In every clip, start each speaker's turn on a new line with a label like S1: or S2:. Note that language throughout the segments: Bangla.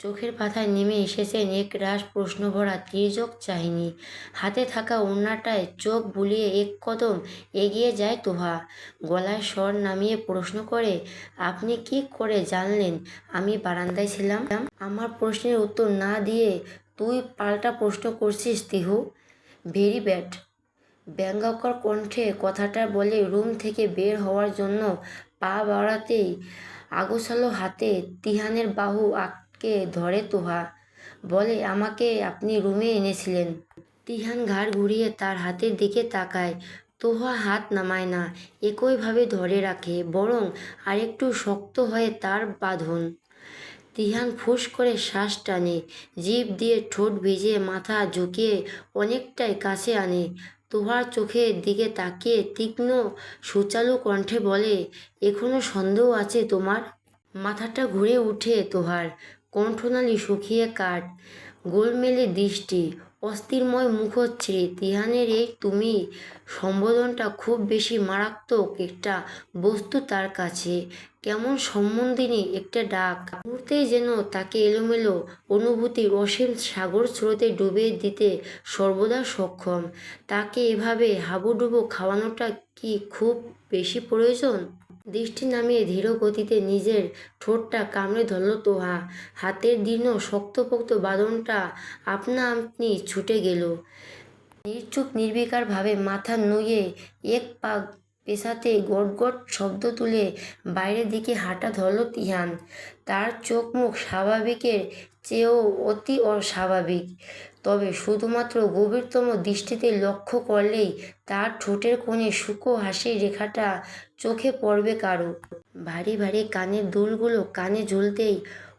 S1: চোখের পাতায় নেমে এসেছেন এক রাস প্রশ্নভরা তির্যক চাহিনি। হাতে থাকা ওড়নাটায় চোখ বুলিয়ে এক কদম এগিয়ে যায় তোহা। গলায় স্বর নামিয়ে প্রশ্ন করে, আপনি কি করে জানলেন আমি বারান্দায় ছিলাম? আমার প্রশ্নের উত্তর না দিয়ে তুই পাল্টা প্রশ্ন করছিস তিহু। ভেরি ব্যাড ব্যঙ্গাকর কণ্ঠে কথাটা বলে রুম থেকে বের হওয়ার জন্য পা বাড়াতেই আগোছালো হাতে তিহানের বাহু আটকে ধরে তোহা? বলে, আমাকে আপনি রুমে এনেছিলেন। তিহান ঘাড় ঘুরিয়ে তার হাতের দিকে তাকায়। তোহা হাত নামায় না, একইভাবে ধরে রাখে, বরং আরেকটু শক্ত হয়ে তার বাঁধন। তিহান ফুস করে শ্বাস টানে, জিভ দিয়ে ঠোঁট ভিজিয়ে মাথা ঝুঁকিয়ে অনেকটাই কাছে আনে। তোহার চোখের দিকে তাকিয়ে তীক্ষ্ণ, সুচালু কণ্ঠে বলে, এখনও সন্দেহ আছে তোমার? মাথাটা ঘুরে উঠে তোহার। কণ্ঠনালী শুকিয়ে কাঠ, গোলমেলে দৃষ্টি, অস্থিরময় মুখচ্ছ্রী তিহানের এই তুমি সম্বোধনটা খুব বেশি মারাত্মক একটা বস্তু তার কাছে। কেমন সম্বন্ধিনী একটা ডাক। মুহূর্তেই যেন তাকে এলোমেলো অনুভূতির অসীম সাগর স্রোতে ডুবে দিতে সর্বদা সক্ষম। তাকে এভাবে হাবুডুবু খাওয়ানোটা কি খুব বেশি প্রয়োজন? দৃষ্টি নামিয়ে ধীর গতিতে নিজের ঠোঁটটা কামড়ে ধরল তোহা। হাতের দীর্ণ শক্তপোক্ত বাদনটা আপনা আপনি ছুটে গেল। নির্চুপ নির্বিকারভাবে মাথা নুয়ে এক পা পেশাতে গটগট শব্দ তুলে বাইরের দিকে হাঁটা ধরল তিহান। তার চোখ মুখ স্বাভাবিকের চেয়েও অতি অস্বাভাবিক। তবে শুধুমাত্র গভীরতম দৃষ্টিতে লক্ষ্য করলেই তার ঠোঁটের কোণে শুকো হাসির রেখাটা চোখে পড়বে কারও। ভারী ভারী কানের দুলগুলো কানে ঝুলতেই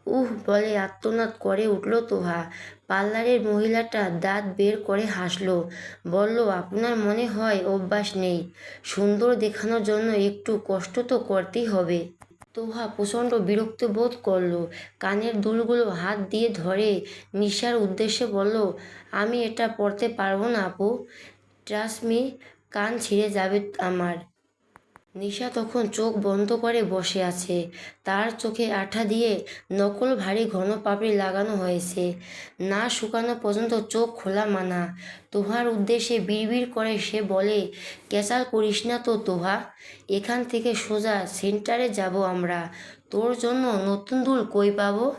S1: উহ বলে আত্মনাদ করে উঠল তোহা। পার্লারের মহিলাটা দাঁত বের করে হাসলো, বলল, আপনার মনে হয় অভ্যাস নেই। সুন্দর দেখানোর জন্য একটু কষ্ট তো করতেই হবে। তোহা প্রচণ্ড বিরক্ত বোধ করল। কানের দুলগুলো হাত দিয়ে ধরে নিশার উদ্দেশ্যে বলল, আমি এটা পড়তে পারব না আপু। ট্রাস্ট মি, কান ছিঁড়ে যাবে আমার। নিশা তখন চোখ বন্ধ করে বসে আছে। তার চোখে আঠা দিয়ে নকল ভারী ঘন পাপড়ি লাগানো হয়েছে। না শুকানো পর্যন্ত চোখ খোলা মানা। তোহার উদ্দেশ্যে বিড়বিড় করে সে বলে, ক্যাচাল করিস না তো তোহা, এখান থেকে সোজা সেন্টারে যাব আমরা। তোর জন্য নতুন দুল কই পাবো?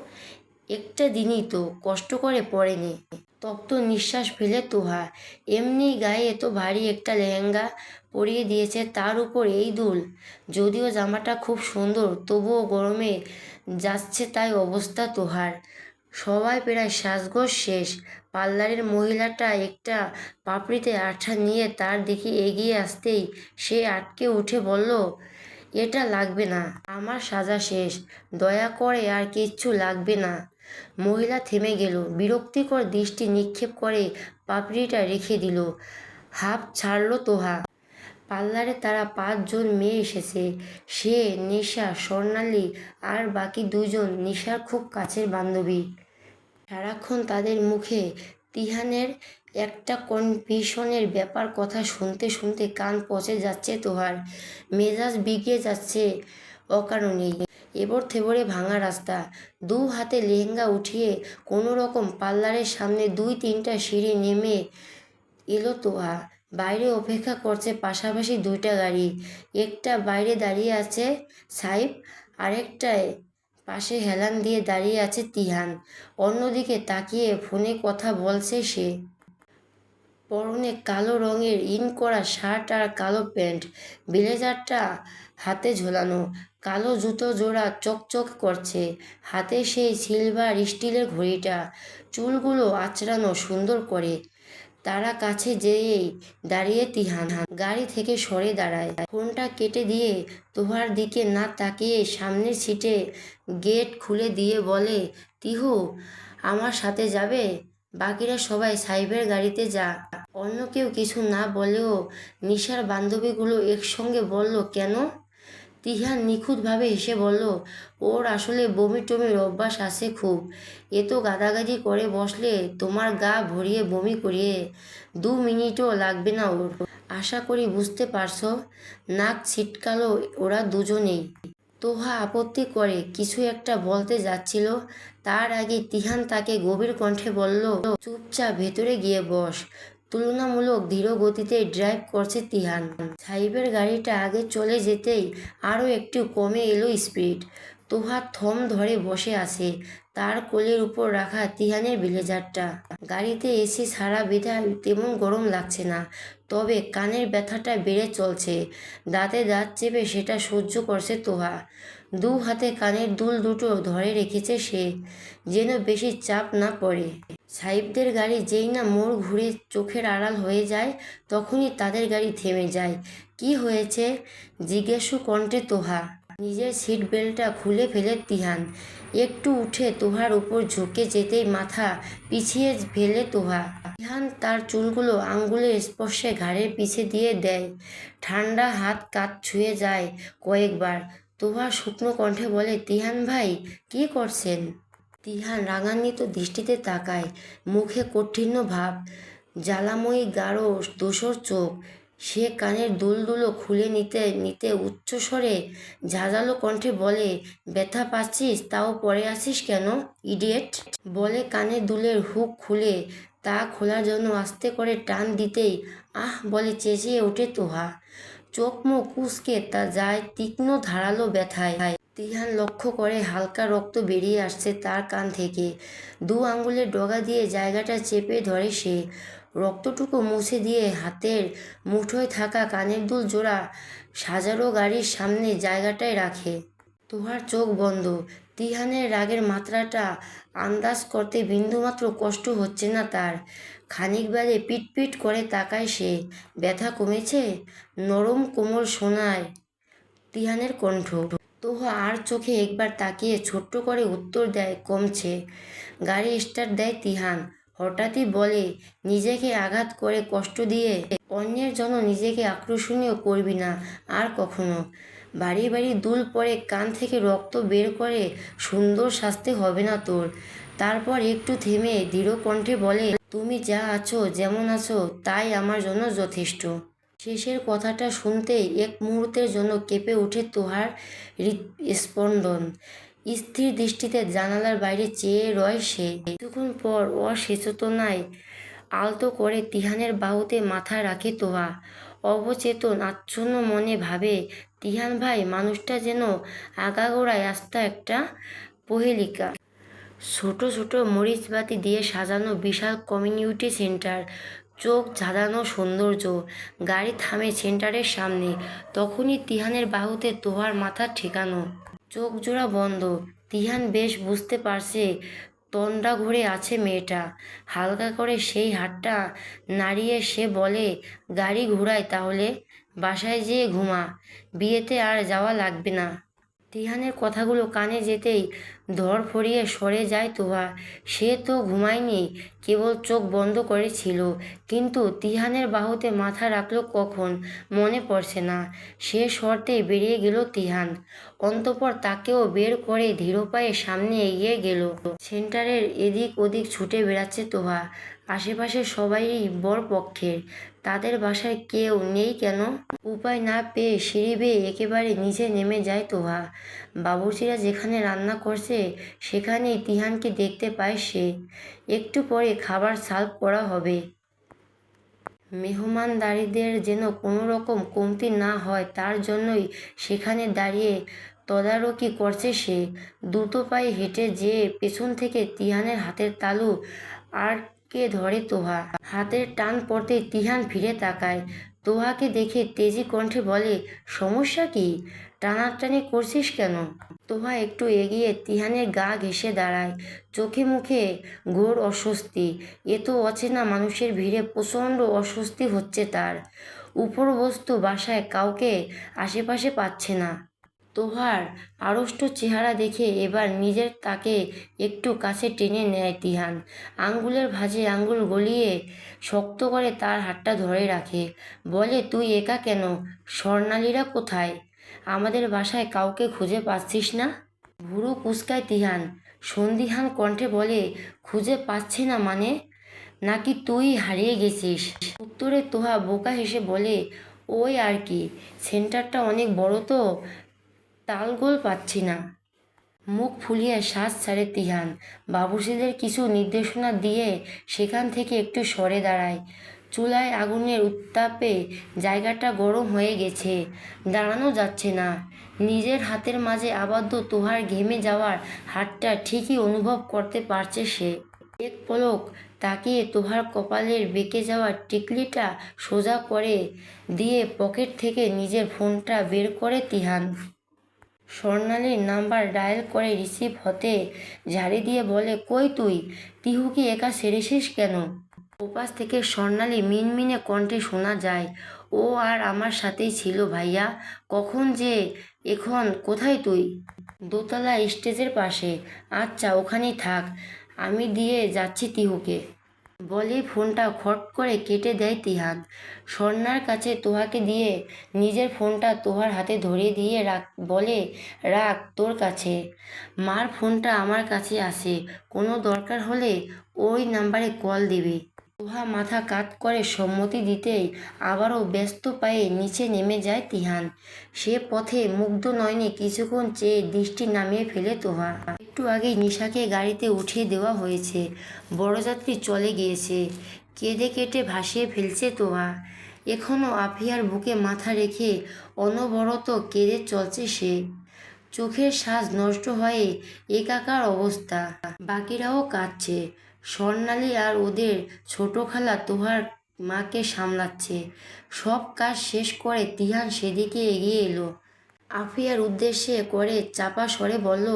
S1: একটা দিনই তো, কষ্ট করে পড়েনি। তপ্ত নিঃশ্বাস ফেলে তোহা, এমনি গায়ে এত ভারী একটা লেহেঙ্গা পরিয়ে দিয়েছে তার উপর এই দুল। যদিও জামাটা খুব সুন্দর, তবুও গরমে যাচ্ছে তাই অবস্থা তোহার। সবাই প্রায় সাজগোজ শেষ। পার্লারের মহিলাটা একটা পাপড়িতে আঠা নিয়ে তার দিকে এগিয়ে আসতেই সে আটকে উঠে বলল, এটা লাগবে না, আমার সাজা শেষ। দয়া করে আর কিচ্ছু লাগবে না। মহিলা থেমে গেল, বিরক্তিকর দৃষ্টি নিক্ষেপ করে পাপড়িটা রেখে দিল। হাফ ছাড়লো তোহা। পার্লারে তারা পাঁচজন মেয়ে এসেছে। সে, নেশা, স্বর্ণালী আর বাকি দুজন নিশার খুব কাছের বান্ধবী। সারাক্ষণ তাদের মুখে তিহানের একটা কনফিউশনের ব্যাপার কথা শুনতে শুনতে কান পচে যাচ্ছে তোহার। মেজাজ বিগড়ে যাচ্ছে অকারণেই। এবর থেবরে ভাঙা রাস্তা। দু হাতে লেহেঙ্গা উঠিয়ে কোনো রকম পার্লারের সামনে দুই তিনটা সিঁড়ি নেমে এলো তোহা। বাইরে অপেক্ষা করছে পাশাপাশি দুইটা গাড়ি। একটা বাইরে দাঁড়িয়ে আছে সাইব আরেকটায় পাশে হেলান দিয়ে দাঁড়িয়ে আছে তিহান। অন্যদিকে তাকিয়ে ফোনে কথা বলছে সে। পরনে কালো রঙের ইন করা শার্ট আর কালো প্যান্ট। ব্লেজারটা হাতে ঝোলানো। কালো জুতো জোড়া চকচক করছে। হাতে সেই সিলভার স্টিলের ঘড়িটা। চুলগুলো আঁচড়ানো সুন্দর করে। তারা কাছে যেয়েই দাঁড়িয়ে তিহান গাড়ি থেকে সরে দাঁড়ায়। ফোনটা কেটে দিয়ে তোহার দিকে না তাকিয়ে সামনের সিটে গেট খুলে দিয়ে বলে, তিহু, আমার সাথে যাবে? বাকিরা সবাই সাইবের গাড়িতে যা। অন্য কেউ কিছু না বলেও নিশার বান্ধবীগুলো একসঙ্গে বলল, কেন? তিহান নিখুঁতভাবে হেসে বলল, ওর আসলে বমি টমির অভ্যাস আছে খুব। এ তো গাদাগাদি করে বসলে তোমার গা ভরিয়ে বমি করিয়ে দু মিনিটও লাগবে না ওর। আশা করি বুঝতে পারছ, নাক ছিটকালো ওরা দুজনেই। তোহা আপত্তি করে, কিছু একটা বলতে যাচ্ছিল। তার আগে তিহান তাকে গভীর কণ্ঠে বলল, চুপচাপ ভেতরে গিয়ে বস। তুলনামূলক ধীর গতিতে ড্রাইভ করছে তিহান। সাহিবের গাড়িটা আগে চলে যেতেই আরও একটু কমে এলো স্পিড তোহা থম ধরে বসে আছে, তার কোলের উপর রাখা তিহানের ব্লেজারটা। গাড়িতে এসি সারা বিধায় তেমন গরম লাগছে না, তবে কানের ব্যথাটা বেড়ে চলছে। দাঁতে দাঁত চেপে সেটা সহ্য করছে তোহা। দু হাতে কানের দুল দুটো ধরে রেখেছে সে, যেন বেশি চাপ না পড়ে। সাহিবদের গাড়ি যেই না মোড় ঘুরে চোখের আড়াল হয়ে যায়, তখনই তাদের গাড়ি থেমে যায়। কি হয়েছে? জিজ্ঞাসু কণ্ঠে তোহা। নিজের সিট বেল্টটা খুলে ফেলে তিহান। একটু উঠে তোহার উপর ঝুঁকে যেতেই মাথা পিছিয়ে ফেলে তোহা। তিহান তার চুলগুলো আঙ্গুলের স্পর্শে ঘাড়ের পিছে দিয়ে দেয়। ঠান্ডা হাত কাত ছুঁয়ে যায় কয়েকবার। তোহা শুকনো কণ্ঠে বলে, তিহান ভাই, কি করছেন? তিহান রাগান্বিত দৃষ্টিতে তাকায়। মুখে কঠিন্য ভাব, জ্বালাময়ী গাঢ় দোসর চোখ। সে কানের দুলদুলো খুলে নিতে নিতে উচ্চস্বরে ঝাঁঝালো কণ্ঠে বলে, ব্যথা পাচ্ছিস? তাও পরে আসিস কেন, ইডিয়েট? বলে কানে দুলের হুক খুলে, তা খোলার জন্য আস্তে করে টান দিতেই, আহ! বলে চেঁচিয়ে ওঠে তোহা। চোখ মুখ কুচকে তা যায় তীক্ষ্ণ ধারালো ব্যথায়। তিহান লক্ষ্য করে হালকা রক্ত বেরিয়ে আসছে তার কান থেকে। দু আঙ্গুলের ডগা দিয়ে জায়গাটা চেপে ধরে সে। রক্তটুকু মুছে দিয়ে হাতের মুঠোয় থাকা কানের দুল জোড়া সাজারো গাড়ির সামনে জায়গাটায় রাখে। তোহার চোখ বন্ধ। তিহানের রাগের মাত্রাটা আন্দাজ করতে বিন্দুমাত্র কষ্ট হচ্ছে না তার। খানিক বাদে পিটপিট করে তাকায় সে। ব্যথা কমেছে? নরম কোমল শোনায় তিহানের কণ্ঠ। তোহা আর চোখে একবার তাকিয়ে ছোট্ট করে উত্তর দেয়, কমছে। গাড়ি স্টার্ট দেয় তিহান। হঠাৎই বলে, নিজেকে আঘাত করে কষ্ট দিয়ে অন্যের জন্য নিজেকে আকর্ষণীয় করবি না, আর কখনো। বাড়ি বাড়ি দুল পরে কান থেকে রক্ত বের করে, সুন্দর সাজতে হবে না তোর। তারপর একটু থেমে দৃঢ় কণ্ঠে বলে, তুমি যা আছো, যেমন আছো, তাই আমার জন্য যথেষ্ট। শেষের কথাটা শুনতেই এক মুহূর্তের জন্য কেঁপে ওঠে তোহার হৃৎস্পন্দন। স্থির দৃষ্টিতে জানালার বাইরে চেয়ে রয় সে। কিছুক্ষণ পর অসচেতনায় আলতো করে তিহানের বাহুতে মাথা রাখে তোহা। অবচেতন, আচ্ছন্ন মনে ভাবে, তিহান ভাই, মানুষটা যেন আগাগোড়ায় আস্তা একটা পহেলিকা। ছোট ছোট মরিচবাতি দিয়ে সাজানো বিশাল কমিউনিটি সেন্টার। চোখ ঝাঁধানো সৌন্দর্য। গাড়ি থামে সেন্টারের সামনে। তখনই তিহানের বাহুতে তোহার মাথা ঠেকানো। চোখ জোড়া বন্ধ। তিহান বেশ বুঝতে পারছে তন্ডা ঘুরে আছে মেয়েটা। হালকা করে সেই হাতটা নাড়িয়ে সে বলে, গাড়ি ঘুরাই তাহলে বাসায় যেয়ে ঘুমা। বিয়েতে আর যাওয়া লাগবে না। তিহানের কথাগুলো কানে যেতেই ধর ফরিয়ে সরে যায় তোহা। সে তো ঘুমায়নি, কেবল চোখ বন্ধ করেছিল, কিন্তু তিহানের বাহুতে মাথা রাখল কখন মনে পড়ছে না। সে শর্তে বেরিয়ে গেল তিহান। অন্তপর তাকেও বের করে ধীর পায়ে সামনে এগিয়ে গেল। সেন্টারের এদিক ওদিক ছুটে বেড়াচ্ছে তোহা। আশেপাশে সবাই বর পক্ষের তাদের বাসায় কেউ নেই কেন? উপায় না পেয়ে সিঁড়ি বেয়ে একেবারে নিচে নেমে যায় তোহা। বাবুর্চিরা যেখানে রান্না করছে, সেখানেই তিহানকে দেখতে পায় সে। একটু পরে খাবার সার্ভ করা হবে। মেহমানদারিদের যেন কোনো রকম কমতি না হয়, তার জন্যই সেখানে দাঁড়িয়ে তদারকি করছে সে। দ্রুত পায়ে হেঁটে যেয়ে পেছন থেকে তিহানের হাতের তালু আটকে ধরে তোহা? হাতের টান পড়তে তিহান ফিরে তাকায়। তোহাকে দেখে তেজি কণ্ঠে বলে, সমস্যা কি? টানাটানি করছিস কেন? তোহা একটু এগিয়ে তিহানের গা ঘেঁষে দাঁড়ায়। চোখে মুখে ঘোর অস্বস্তি। এ তো অচেনা মানুষের ভিড়ে প্রচণ্ড অস্বস্তি হচ্ছে তার। উপর বস্তু বাসায় কাউকে আশেপাশে পাচ্ছে না। তোহার আড়ষ্ট চেহারা দেখে এবার নিজের তাকে একটু কাছে টেনে নেয় তিহান। আঙ্গুলের ভাঁজে আঙ্গুল গলিয়ে শক্ত করে তার হাতটা ধরে রাখে। বলে, তুই একা কেন? স্বর্ণালীরা কোথায়? আমাদের বাসায় কাউকে খুঁজে পাচ্ছিস না? ভুরু কুচকায় তিহান। সন্দিহান কণ্ঠে বলে, খুঁজে পাচ্ছে না মানে? নাকি তুই হারিয়ে গেছিস? উত্তরে তোহা বোকা হেসে বলে, ওই আর কি। সেন্টারটা অনেক বড় তো তালগোল পাচ্ছি না। মুখ ফুলিয়ে শ্বাস ছাড়ে তিহান। বাবুর্চিদের কিছু নির্দেশনা দিয়ে সেখান থেকে একটু সরে দাঁড়ায়। চুলায় আগুনের উত্তাপে জায়গাটা গরম হয়ে গেছে। দাঁড়ানো যাচ্ছে না। নিজের হাতের মাঝে আবদ্ধ তোহার ঘেমে যাওয়ার হাতটা ঠিকই অনুভব করতে পারছে সে। এক পলক তাকিয়ে তোহার কপালের বেঁকে যাওয়া টিকলিটা সোজা করে দিয়ে পকেট থেকে নিজের ফোনটা বের করে তিহান। স্বর্ণালীর নাম্বার ডায়াল করে রিসিভ হতে ঝাড়ি দিয়ে বলে, কই তুই? তিহুকে একা সেরেছিস কেন? ওপাশ থেকে স্বর্ণালী মিনমিনে কণ্ঠে শোনা যায়, ও আর আমার সাথেই ছিল ভাইয়া, কখন যে, এখন কোথায় তুই? দোতলা স্টেজের পাশে আচ্ছা ওখানেই থাক, আমি দিয়ে যাচ্ছি তিহুকে বলে ফোনটা খট করে কেটে দেয় তিহান স্বর্ণার কাছে তোহাকে দিয়ে নিজের ফোনটা তোহার হাতে ধরিয়ে দিয়ে রাখ, বলে, রাখ তোর কাছে। মার ফোনটা আমার কাছে আসে। কোনো দরকার হলে ওই নাম্বারে কল দিবি। তোহা মাথা কাত করে সম্মতি দিতেই আবারও ব্যস্ত পায়ে নিচে নেমে যায় তিহান। সে পথে মুগ্ধ নয়নে কিছুক্ষণ চেয়ে দৃষ্টি নামিয়ে ফেলে তোহা। একটু আগেই নিশাকে গাড়িতে উঠিয়ে দেওয়া হয়েছে। বড়যাত্রী চলে গিয়েছে। কেঁদে কেটে ভাসিয়ে ফেলছে তোহা। এখনও আফিয়ার বুকে মাথা রেখে অনবরত কেঁদে চলছে সে। চোখের শ্বাস নষ্ট হয়ে একাকার অবস্থা। বাকিরাও কাঁদছে। স্বর্ণালী আর ওদের ছোট খালা তোহার মাকে সামলাচ্ছে। সব কাজ শেষ করে তিহান সেদিকে এগিয়ে এলো। আফিয়ার উদ্দেশ্যে করে চাপা স্বরে বলল,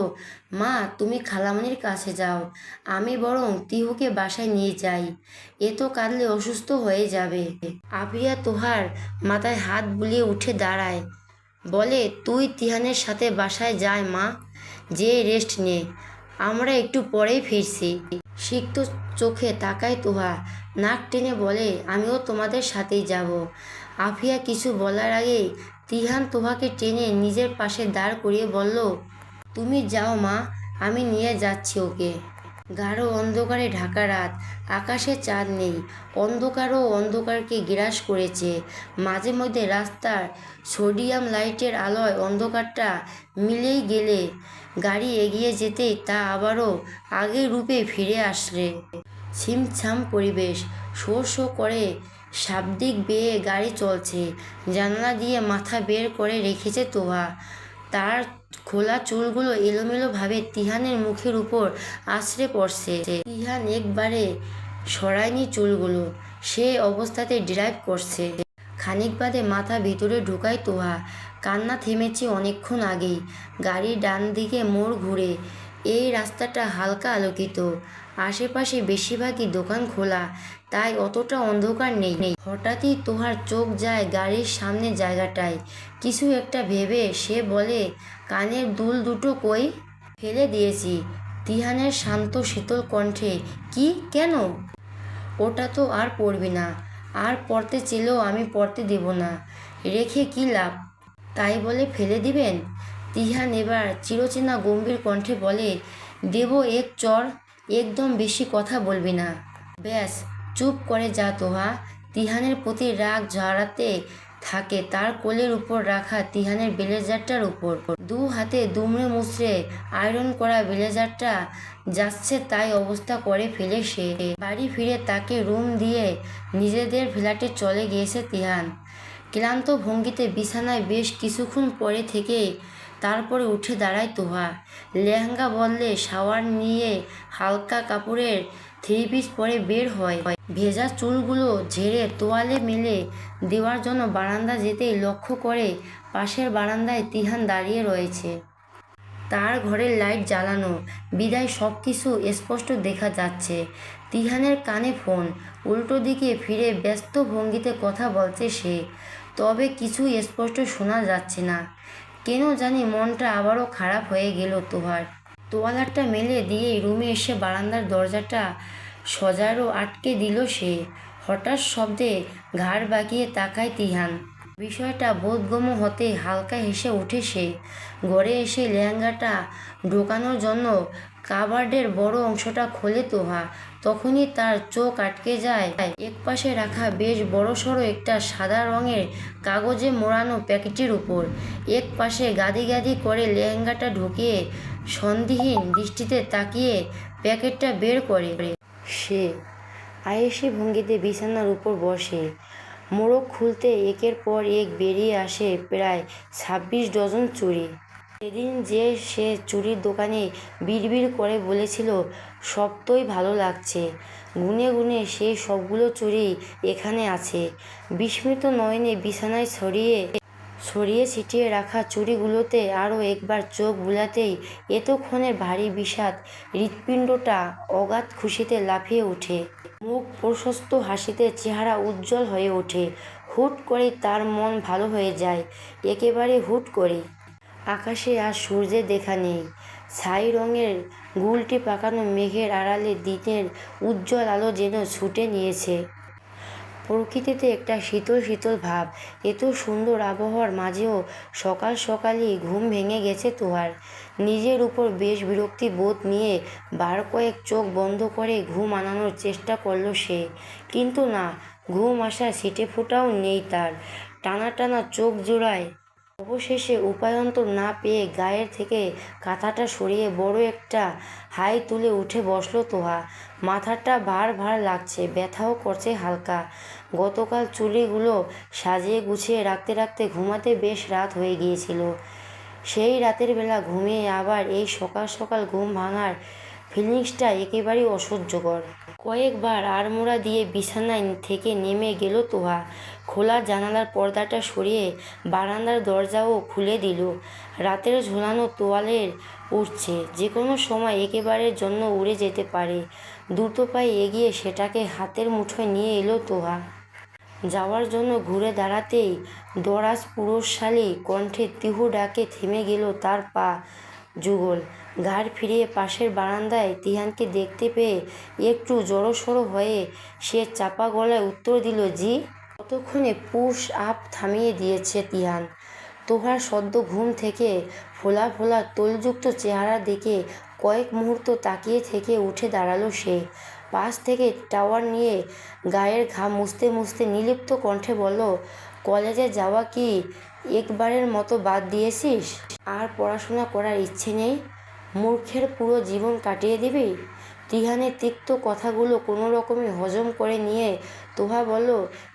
S1: মা, তুমি খালামণির কাছে যাও। আমি বরং তিহুকে বাসায় নিয়ে যাই। এ তো কাঁদলে অসুস্থ হয়ে যাবে আফিয়া তোহার মাথায় হাত বুলিয়ে উঠে দাঁড়ায়। বলে, তুই তিহানের সাথে বাসায় যায় মা, যে রেস্ট নে। আমরা একটু পরেই ফিরছি। সিক্ত চোখে তাকায় তোহা। নাক টেনে বলে, আমিও তোমাদের সাথেই যাব। আফিয়া কিছু বলার আগেই তিহান তোহাকে টেনে নিজের পাশে দাঁড় করিয়ে বলল, তুমি যাও মা, আমি নিয়ে যাচ্ছি ওকে। গাঢ় অন্ধকারে ঢাকা রাত, আকাশে চাঁদ নেই। অন্ধকারও অন্ধকারকে গ্রাস করেছে। মাঝে মধ্যে রাস্তার সোডিয়াম লাইটের আলোয় অন্ধকারটা মিলেই গেলে গাড়ি এগিয়ে যেতেই তা আবারও আগের রূপে ফিরে আসলে। ছিমছাম পরিবেশ, শো শো করে শাব্দিক বেয়ে গাড়ি চলছে। জানলা দিয়ে মাথা বের করে রেখেছে তোহা। তার খোলা চুলগুলো এলোমেলোভাবে তিহানের মুখের উপর আছড়ে পড়ছে। তিহান একবারে সরায়নি চুলগুলো, সে অবস্থাতে ড্রাইভ করছে। খানিক বাদে মাথা ভিতরে ঢুকায় তোহা। কান্না থেমেছে অনেকক্ষণ আগেই। গাড়ির ডান দিকে মোড় ঘুরে এই রাস্তাটা হালকা আলোকিত। আশেপাশে বেশিরভাগই দোকান খোলা, তাই অতটা অন্ধকার নেই। নেই হঠাৎই তোহার চোখ যায় গাড়ির সামনে জায়গাটায়। কিছু একটা ভেবে সে বলে কানের দুল দুটো কই ফেলে দিয়েছি। তিহানের শান্ত শীতল কণ্ঠে, কি? কেন? ওটা তো আর পড়বি না। আর পড়তে চেলেও আমি পড়তে দেব না। রেখে কি লাভ? তাই বলে ফেলে দিবেন? তিহান এবার চিরচেনা গম্ভীর কণ্ঠে বলে, দেব এক চর, একদম বেশি কথা বলবি না। ব্যাস, চুপ করে যা তোহা। তিহানের প্রতি রাগ ঝাড়াতে থাকে তার কোলের উপর রাখা তিহানের ব্লেজারটার উপর। দু হাতে দুমড়ে মুচড়ে আয়রন করা ব্লেজারটা যাচ্ছে তাই অবস্থা করে ফেলে সে। বাড়ি ফিরে তাকে রুম দিয়ে নিজেদের ফ্ল্যাটে চলে গিয়েছে তিহান। ক্লান্ত ভঙ্গিতে বিছানায় বেশ কিছুক্ষণ পরে থেকে তারপরে উঠে দাঁড়ায় তোহা। লেহেঙ্গা বললে শাওয়ার নিয়ে হালকা কাপড়ের থ্রি পিস পরে বের হয়। ভেজা চুলগুলো ঝেড়ে তোয়ালে মেলে দেওয়ার জন্য বারান্দা যেতেই লক্ষ্য করে পাশের বারান্দায় তিহান দাঁড়িয়ে রয়েছে। তার ঘরের লাইট জ্বালানো, বিদায় সব কিছু স্পষ্ট দেখা যাচ্ছে। তিহানের কানে ফোন, উল্টো দিকে ফিরে ব্যস্ত ভঙ্গিতে কথা বলছে সে, তবে কিছু স্পষ্ট শোনা যাচ্ছে না। কেন জানি মনটা আবারও খারাপ হয়ে গেল তোহার। তোয়ালাটা মেলে দিয়ে রুমে এসে বারান্দার দরজাটা সজারও আটকে দিল সে। হঠাৎ শব্দে ঘাড় বাঁকিয়ে তাকায় তিহান। বিষয়টা বোধগম্য হতে হালকা হেসে ওঠে সে। ঘরে এসে লেহেঙ্গাটা ঢোকানোর জন্য কাবার্ডের বড় অংশটা খোলে তোহা। তখনই তার চোখ আটকে যায়। একপাশে রাখা বেশ বড়সড় একটা সাদা রঙের কাগজে মোড়ানো প্যাকেটের উপর। এক পাশে গাদি গাদি করে লেহেঙ্গাটা ঢুকিয়ে সন্দিহীন দৃষ্টিতে তাকিয়ে প্যাকেটটা বের করে। সে আয়েসি ভঙ্গিতে বিছানার উপর বসে। মোড়ক খুলতে একের পর এক বেরিয়ে আসে প্রায় ছাব্বিশ ডজন চুড়ি সেদিন যে সে চুড়ির দোকানে বিড়বিড় করে বলেছিল সবটাই ভালো লাগছে। গুনে গুনে সেই সবগুলো চুড়ি এখানে আছে। বিস্মিত নয়নে বিছানায় ছড়িয়ে ছড়িয়ে ছিটিয়ে রাখা চুড়িগুলোতে আরও একবার চোখ বুলাতেই এতক্ষণের ভারী বিষাদ হৃৎপিণ্ডটা অগাধ খুশিতে লাফিয়ে ওঠে। মুখ প্রশস্ত হাসিতে চেহারা উজ্জ্বল হয়ে ওঠে। হুট করেই তার মন ভালো হয়ে যায়। একেবারে হুট করে আকাশে আর সূর্যের দেখা নেই। ছাই রঙের গুলটি পাকানো মেঘের আড়ালে দিনের উজ্জ্বল আলো যেন ছুটে নিয়েছে। প্রকৃতিতে একটা শীতল শীতল ভাব। এত সুন্দর আবহাওয়ার মাঝেও সকাল সকালই ঘুম ভেঙে গেছে তোহার। নিজের উপর বেশ বিরক্তি বোধ নিয়ে বার কয়েক চোখ বন্ধ করে ঘুম আনানোর চেষ্টা করল সে। কিন্তু না, ঘুম আসার সিটে ফোটাও নেই তার। টানা টানা চোখ জোড়ায়। অবশেষে উপায়ন্তর না পেয়ে গায়ের থেকে কাঁথাটা সরিয়ে বড় একটা হাই তুলে উঠে বসল তোহা। মাথাটা ভার ভার লাগছে, ব্যথাও করছে হালকা। গতকাল চুড়িগুলো সাজিয়ে গুছিয়ে রাখতে রাখতে ঘুমাতে বেশ রাত হয়ে গিয়েছিল। সেই রাতের বেলা ঘুমিয়ে আবার এই সকাল সকাল ঘুম ভাঙার ফিলিংসটা একেবারেই অসহ্যকর। কয়েকবার আড়মোড়া দিয়ে বিছানায় থেকে নেমে গেল তোহা। খোলা জানালার পর্দাটা সরিয়ে বারান্দার দরজাও খুলে দিল। রাতের ঝোলানো তোয়ালের উঠছে যে কোনো সময় একেবারের জন্য উড়ে যেতে পারে। দ্রুত পায়ে এগিয়ে সেটাকে হাতের মুঠোয় নিয়ে এলো তোহা। যাওয়ার জন্য ঘুরে দাঁড়াতেই দরাজ পুরুষশালী কণ্ঠে তিহু ডাকে থেমে গেল তার পা যুগল। ঘাড় ফিরিয়ে পাশের বারান্দায় তিহানকে দেখতে পেয়ে একটু জড়সড়ো হয়ে সে চাপা গলায় উত্তর দিল, জি? ততক্ষণে পুশ আপ থামিয়ে দিয়েছে তিহান। তোহার সদ্য ঘুম থেকে ফোলা ফোলা তোলযুক্ত চেহারা দেখে কয়েক মুহূর্ত তাকিয়ে থেকে উঠে দাঁড়াল সে। পাশ থেকে টাওয়ার নিয়ে গায়ের ঘাম মুছতে মুছতে নিলিপ্ত কণ্ঠে বলল, কলেজে যাওয়া কি একবারের মতো বাদ দিয়েছিস? আর পড়াশোনা করার ইচ্ছে নেই? মূর্খের পুরো জীবন কাটিয়ে দিবি? তিহানের তিক্ত কথাগুলো কোনো রকমে হজম করে নিয়ে তোহা বলল,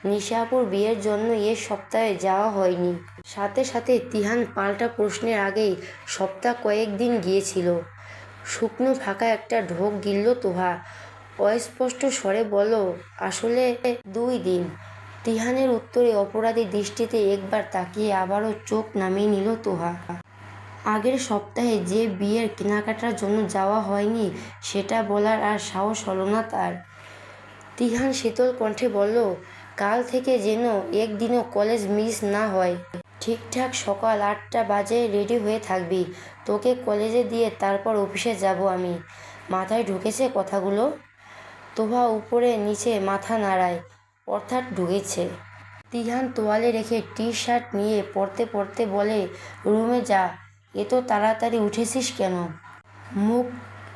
S1: নিশাপুর বিয়ের জন্য এ সপ্তাহে যাওয়া হয়নি। সাথে সাথে তিহান পাল্টা প্রশ্নের আগেই সপ্তাহ কয়েকদিন গিয়েছিল। শুকনো ফাঁকা একটা ঢোক গিলল তোহা। অস্পষ্ট স্বরে বলল, আসলে দুই দিন। তিহানের উত্তরে অপরাধী দৃষ্টিতে একবার তাকিয়ে আবারও চোখ নামিয়ে নিল তোহা। আগের সপ্তাহে যে বিয়ের কেনাকাটার জন্য যাওয়া হয়নি, সেটা বলার আর সাহস হলো না তার। তিহান শীতল কণ্ঠে বলল, কাল থেকে যেন একদিনও কলেজ মিস না হয়। ঠিকঠাক সকাল আটটা বাজে রেডি হয়ে থাকবি। তোকে কলেজে দিয়ে তারপর অফিসে যাব আমি। মাথায় ঢুকেছে কথাগুলো। তোভা উপরে নিচে মাথা নাড়ায়, অর্থাৎ ঢুকেছে। তিহান তোয়ালে রেখে টি শার্ট নিয়ে পড়তে পড়তে বলে, রুমে যা এত তাড়াতাড়ি উঠেছিস কেন? মুখ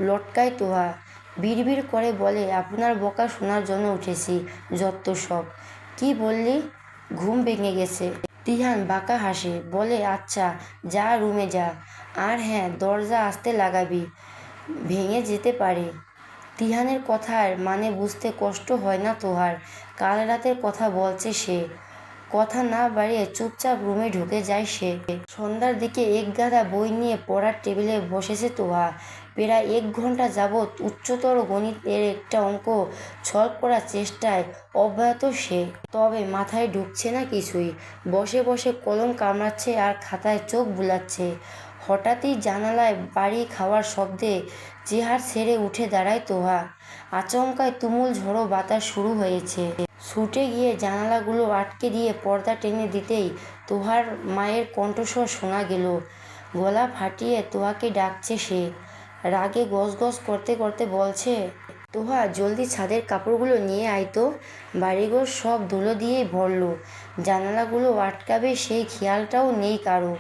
S1: লটকায় তোহা, বিড়বিড় করে বলে, আপনার বকা শোনার জন্য উঠেছি, যত সব। কি বললি? ঘুম ভেঙে গেছে। তিহান বাঁকা হাসে, বলে আচ্ছা যা রুমে যা। আর হ্যাঁ দরজা আসতে লাগাবি, ভেঙে যেতে পারে। তিহানের কথার মানে বুঝতে কষ্ট হয় না তোহার। কাল রাতের কথা বলছে সে। কথা না বাড়িয়ে চুপচাপ রুমে ঢুকে যায় সে। সন্ধ্যার দিকে এক গাদা বই নিয়ে পড়ার টেবিলে বসেছে তোহা। প্রায় এক ঘণ্টা যাবৎ উচ্চতর গণিতের একটা অঙ্ক ছলভ করার চেষ্টায় অব্যাহত সে। তবে মাথায় ঢুকছে না কিছুই। বসে বসে কলম কামড়াচ্ছে আর খাতায় চোখ বুলাচ্ছে। হঠাৎই জানালায় বাড়ি খাওয়ার শব্দে চেহার ছেড়ে উঠে দাঁড়ায় তোহা। আচমকায় তুমুল ঝড়ো বাতাস শুরু হয়েছে। ছুটে গিয়ে জানালাগুলো আটকে দিয়ে পর্দা টেনে দিতেই তোহার মায়ের কণ্ঠস্বর শোনা গেল। গলা ফাটিয়ে তোহাকে ডাকছে সে। রাগে গজগজ করতে করতে বলছে, তোহা, জলদি ছাদের কাপড়গুলো নিয়ে আয় তো। বাড়িঘর সব ধুলো দিয়েই ভরলো। জানালাগুলো আটকাবে সেই খেয়ালটাও নেই কারও।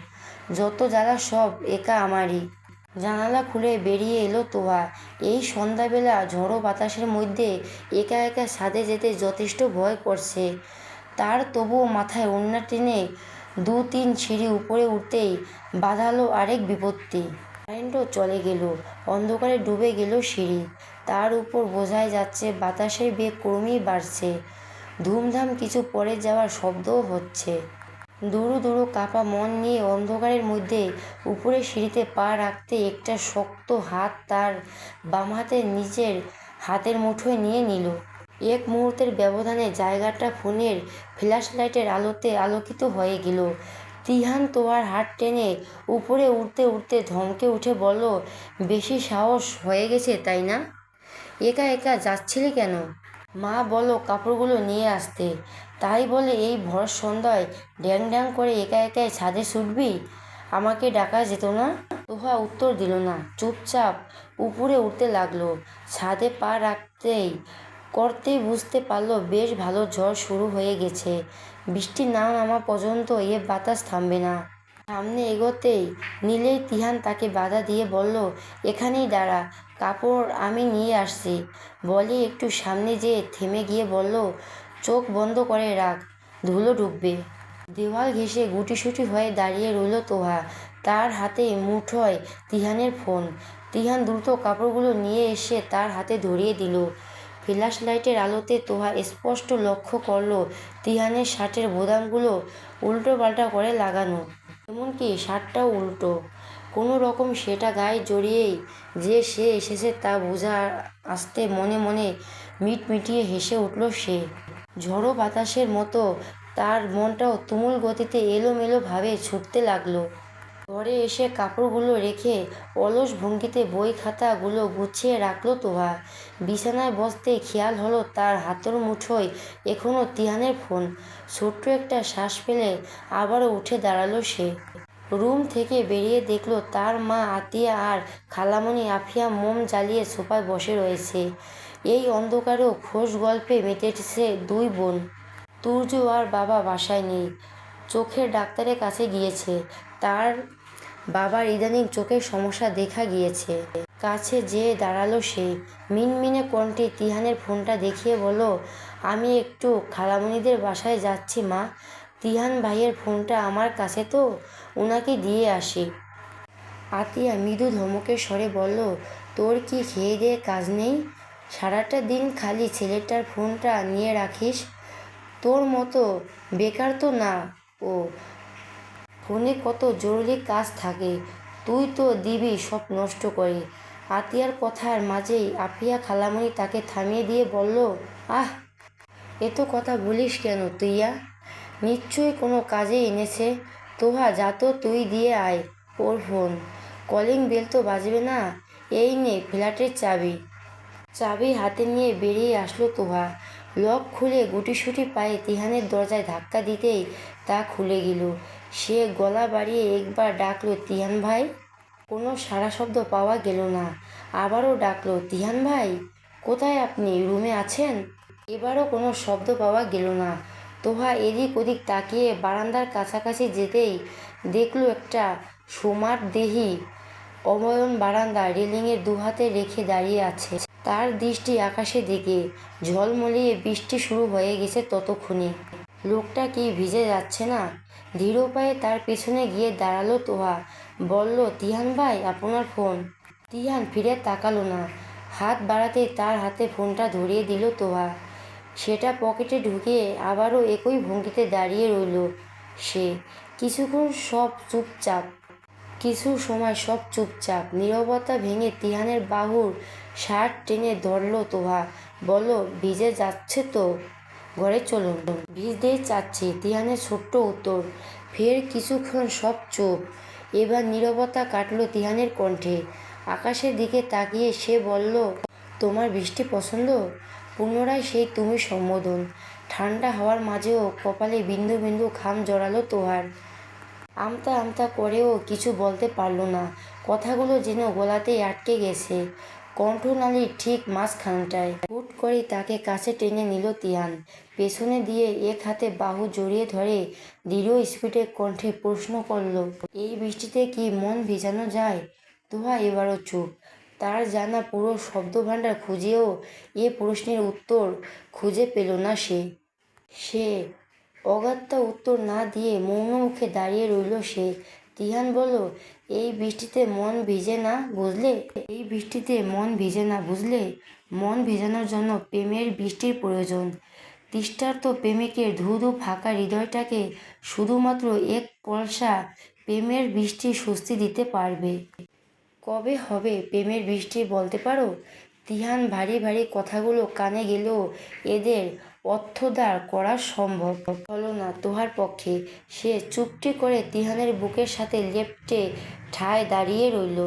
S1: যত জ্বালা সব একা আমারই। জানালা খুলে বেরিয়ে এলো তোহা। এই সন্ধ্যাবেলা ঝড়ো বাতাসের মধ্যে একা একা ছাদে যেতে যথেষ্ট ভয় করছে। তার তবুও মাথায় ওড়না টেনে দু তিন সিঁড়ি উপরে উঠতেই বাঁধালো আরেক বিপত্তি। কারেন্টও চলে গেল, অন্ধকারে ডুবে গেল সিঁড়ি। তার উপর বোঝাই যাচ্ছে বাতাসের বেগ ক্রমেই বাড়ছে। ধুমধাম কিছু পড়ে যাওয়ার শব্দও হচ্ছে। দুরু দুরু কাপা মন নিয়ে অন্ধকারের মধ্যে উপরে সিঁড়িতে পা রাখতে একটা শক্ত হাত তার বাম হাতের নিচের হাতের মুঠোয় নিয়ে নিল। এক মুহূর্তের ব্যবধানে জায়গাটা ফোনের ফ্ল্যাশ লাইটের আলোতে আলোকিত হয়ে গেল। তিহান তোয়ার হাত টেনে উপরে উঠতে উঠতে ধমকে উঠে বলল, বেশি সাহস হয়ে গেছে, তাই না? একা একা যাচ্ছিলি কেন? মা, বলো কাপড়গুলো নিয়ে আসতে। তাই বলে এই ভর সন্ধ্যায় ড্যাং ড্যাং করে একা একাই ছাদে ছুটবি আমাকে ডাকা যেত না? তোহা উত্তর দিল না। চুপচাপ উপরে উঠতে লাগল। ছাদে পা রাখতেই করতেই বুঝতে পারল বেশ ভালো ঝড় শুরু হয়ে গেছে। বৃষ্টি না নামা পর্যন্ত এ বাতাস থামবে না। সামনে এগোতেই নীলেই তিহান তাকে বাধা দিয়ে বলল, এখানেই দাঁড়া, কাপড় আমি নিয়ে আসছি। বলে একটু সামনে যেয়ে থেমে গিয়ে বলল চোখ বন্ধ করে রাখ, ধুলো ঢুকবে দেওয়াল ঘেঁষে গুটিসুটি হয়ে দাঁড়িয়ে রইল তোহা। তার হাতে মুঠোয় তিহানের ফোন। তিহান দ্রুত কাপড়গুলো নিয়ে এসে তার হাতে ধরিয়ে দিল। ফ্ল্যাশ লাইটের আলোতে তোহা স্পষ্ট লক্ষ্য করল তিহানের শার্টের বোতামগুলো উল্টো পাল্টা করে লাগানো। এমনকি শার্টটাও উল্টো। কোনো রকম সেটা গায়ে জড়িয়েই যে সে এসেছে তা বোঝা আসতে মনে মনে মিটমিটিয়ে হেসে উঠল সে। ঝড়ো বাতাসের মতো তার মনটাও তুমুল গতিতে এলোমেলোভাবে ছুটতে লাগল। ঘরে এসে কাপড়গুলো রেখে অলস ভঙ্গিতে বই খাতাগুলো গুছিয়ে রাখল তোহা। বিছানায় বসতে খেয়াল হলো তার হাতের মুঠোয় এখনও তিহানের ফোন। ছোট্ট একটা শ্বাস ফেলে আবারও উঠে দাঁড়াল সে। রুম থেকে বেরিয়ে দেখল তার মা আতিয়া আর খালামণি আফিয়া মোম জ্বালিয়ে সোফায় বসে রয়েছে। এই অন্ধকারেও খোশ গল্পে মেতেছে দুই বোন। তুর্য আর বাবা বাসায় নেই। চোখের ডাক্তারের কাছে গিয়েছে। তার বাবার ইদানিং চোখের সমস্যা দেখা গিয়েছে। কাছে যেয়ে দাঁড়াল সে। মিনমিনে কণ্ঠে তিহানের ফোনটা দেখিয়ে বলল, আমি একটু খালামণিদের বাসায় যাচ্ছি, মা। তিহান ভাইয়ের ফোনটা আমার কাছে তো ওনাকে দিয়ে আসি। আতিয়া মৃদু ধমকের স্বরে বলল, তোর কি খেয়ে দিয়ে কাজ নেই? সারাটা দিন খালি ছেলেটার ফোনটা নিয়ে রাখিস, তোর মতো বেকার তো না ও। ফোনে কত জরুরি কাজ থাকে, তুই তো দিবি সব নষ্ট করে। আতিয়ার কথার মাঝেই আফিয়া খালামণি তাকে থামিয়ে দিয়ে বলল, আহ এত কথা বলিস কেন তুইয়া? নিশ্চয়ই কোনো কাজে এনেছে। তোহা, যা তো তুই দিয়ে আয় ওর ফোন। কলিং বেল তো বাজবে না। এই নে ফ্ল্যাটের চাবি। চাবি হাতে নিয়ে বেরিয়ে আসলো তোহা। লক খুলে গুটিসুটি পায়ে তিহানের দরজায় ধাক্কা দিতেই তা খুলে গেল। সে গলা বাড়িয়ে একবার ডাকলো, তিহান ভাই? কোনো সারা শব্দ পাওয়া গেল না। আবারও ডাকলো, তিহান ভাই, কোথায় আপনি? রুমে আছেন? এবারও কোনো শব্দ পাওয়া গেল না। তোহা এদিক ওদিক তাকিয়ে বারান্দার কাছাকাছি যেতেই দেখল একটা সোমার দেহি অবয়ন বারান্দা রেলিংয়ের দুহাতে রেখে দাঁড়িয়ে আছে। তার দৃষ্টি আকাশের দিকে। ঝলমলিয়ে বৃষ্টি শুরু হয়ে গেছে ততক্ষণে। লোকটা কি ভিজে যাচ্ছে না? ধীর পায়ে তার পেছনে গিয়ে দাঁড়াল তোহা। বলল, তিহান ভাই, আপনার ফোন। তিহান ফিরে তাকালো না। হাত বাড়াতে তার হাতে ফোনটা ধরিয়ে দিল তোহা। সেটা পকেটে ঢুকিয়ে আবারও একই ভঙ্গিতে দাঁড়িয়ে রইল সে। কিছুক্ষণ সব চুপচাপ। কিছু সময় সব চুপচাপ। নীরবতা ভেঙে তিহানের বাহুর শার্ট টেনে ধরলো তোহা। বলল ভিজে যাচ্ছে তো? ঘরে চলুন। ভিজতেই চাচ্ছে, তিহানের ছোট্ট উত্তর। ফের কিছুক্ষণ সব চুপ। এবার নীরবতা কাটলো তিহানের কণ্ঠে। আকাশের দিকে তাকিয়ে সে বলল, তোমার বৃষ্টি পছন্দ? পুনরায় সেই তুমি সম্বোধন। ঠান্ডা হওয়ার মাঝেও কপালে বিন্দু বিন্দু খাম জড়ালো তোহার। আমতা আমতা করেও কিছু বলতে পারল না। কথাগুলো যেন গলাতেই আটকে গেছে। কণ্ঠনালীর ঠিক মাঝখানটায়। হুট করে তাকে কাছে টেনে নিল তিয়ান। পেছনে দিয়ে এক হাতে বাহু জড়িয়ে ধরে দৃঢ় স্পিডে কণ্ঠে প্রশ্ন করল, এই বৃষ্টিতে কি মন ভিজানো যায়? তোহা এবারও চুপ। তার জানা পুরো শব্দভাণ্ডার খুঁজেও এ প্রশ্নের উত্তর খুঁজে পেল না সে। সে অগত্যা উত্তর না দিয়ে মৌন মুখে দাঁড়িয়ে রইল সে। তিহান বলল, এই বৃষ্টিতে মন ভিজে না বুঝলে? এই বৃষ্টিতে মন ভিজে না বুঝলে? মন ভেজানোর জন্য প্রেমের বৃষ্টির প্রয়োজন। তৃষ্ণার্ত প্রেমিকের ধু ধু ফাঁকা হৃদয়টাকে শুধুমাত্র এক পলসা প্রেমের বৃষ্টি স্বস্তি দিতে পারবে। কবে হবে প্রেমের বৃষ্টি বলতে পারো? তিহান ভারী ভারী কথাগুলো কানে গেলেও এদের অর্থোদ্ধার করা সম্ভব। হলো না তোহার পক্ষে। সে চুপটি করে তিহানের বুকের সাথে লেপটে ঠায় দাঁড়িয়ে রইল।